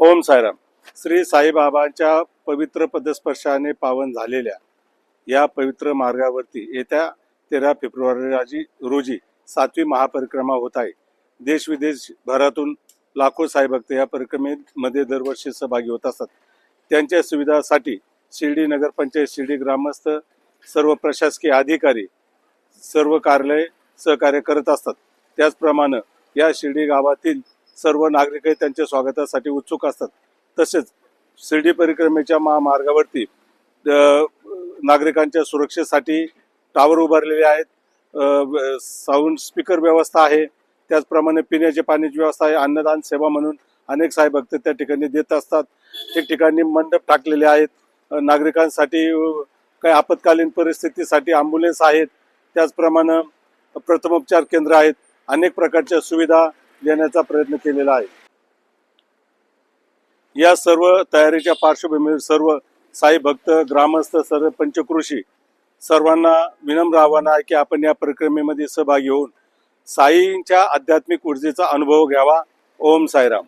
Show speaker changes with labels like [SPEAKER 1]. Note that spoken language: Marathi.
[SPEAKER 1] ओम सायराम श्री साईबाबांच्या पवित्र पदस्पर्शाने पावन झालेल्या या पवित्र मार्गावरती येत्या तेरा फेब्रुवारी रोजी रोजी सातवी महापरिक्रमा होत आहे. देश विदेश भरातून लाखो साईभक्त या परिक्रमेमध्ये दरवर्षी सहभागी होत असतात. त्यांच्या सुविधासाठी शिर्डी नगरपंचायत शिर्डी ग्रामस्थ सर्व प्रशासकीय अधिकारी सर्व कार्यालय सहकार्य करत असतात. त्याचप्रमाणे या शिर्डी गावातील सर्व नागरिकही त्यांच्या स्वागतासाठी उत्सुक असतात. तसेच शिर्डी परिक्रमेच्या महामार्गावरती नागरिकांच्या सुरक्षेसाठी टावर उभारलेले आहेत. साऊंड स्पीकर व्यवस्था आहे. त्याचप्रमाणे पिण्याचे पाण्याची व्यवस्था आहे. अन्नदान सेवा म्हणून अनेक साहेब भक्त त्या ठिकाणी देत असतात. ठिकठिकाणी मंडप टाकलेले आहेत. नागरिकांसाठी काही आपत्कालीन परिस्थितीसाठी ॲम्ब्युलन्स आहेत. त्याचप्रमाणे प्रथमोपचार केंद्र आहेत. अनेक प्रकारच्या सुविधा देण्याचा प्रयत्न केलेला आहे. या सर्व तयारीच्या पार्श्वभूमीवर सर्व साई भक्त ग्रामस्थ सर्व पंचकृषी सर्वांना विनम्र आव्हान आहे की आपण या परिक्रमेमध्ये सहभागी होऊन साईंच्या आध्यात्मिक ऊर्जेचा अनुभव घ्यावा. ओम साईराम.